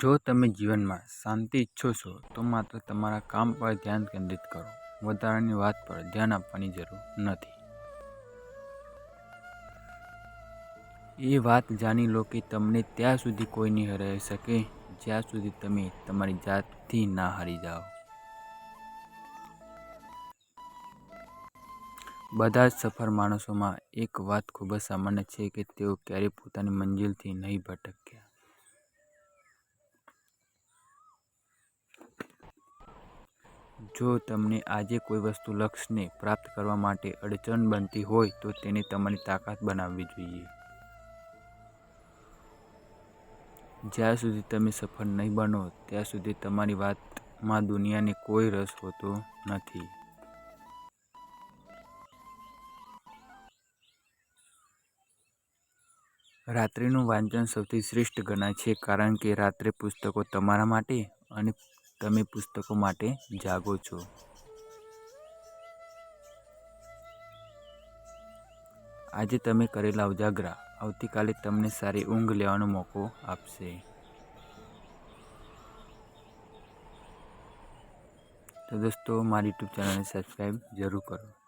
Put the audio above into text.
જો તમે જીવનમાં શાંતિ ઈચ્છો છો, તો માત્ર તમારા કામ પર ધ્યાન કેન્દ્રિત કરો. વધારાની વાત પર ધ્યાન આપવાની જરૂર નથી. એ વાત જાણી લો કે તમને ત્યાં સુધી કોઈ નહીં હરાવી શકે, જ્યાં સુધી તમે તમારી જાતથી ના હારી જાઓ. બધા જ સફળ માણસોમાં એક વાત ખૂબ જ સામાન્ય છે કે તેઓ ક્યારેય પોતાની મંજિલથી નહીં ભટક્યા. જો તમને આજે કોઈ વસ્તુ લક્ષ્યને પ્રાપ્ત કરવા માટે અડચણ બનતી હોય તો તેને તમારી તાકાત બનાવવી જોઈએ. જ્યાં સુધી તમે સફળ નહીં બનો, ત્યાં સુધી તમારી વાતમાં દુનિયાને કોઈ રસ હોતો નથી. રાત્રિનું વાંચન સૌથી શ્રેષ્ઠ ગણાય છે કારણ કે રાત્રે પુસ્તકો તમારા માટે અને તમે પુસ્તકો માટે જાગો છો. આજે તમે કરેલા ઉજાગરા આવતીકાલે તમને સારી ઊંઘ લેવાનો મોકો આપશે. તો દોસ્તો, મારી યુટ્યુબ ચેનલને સબસ્ક્રાઈબ જરૂર કરો.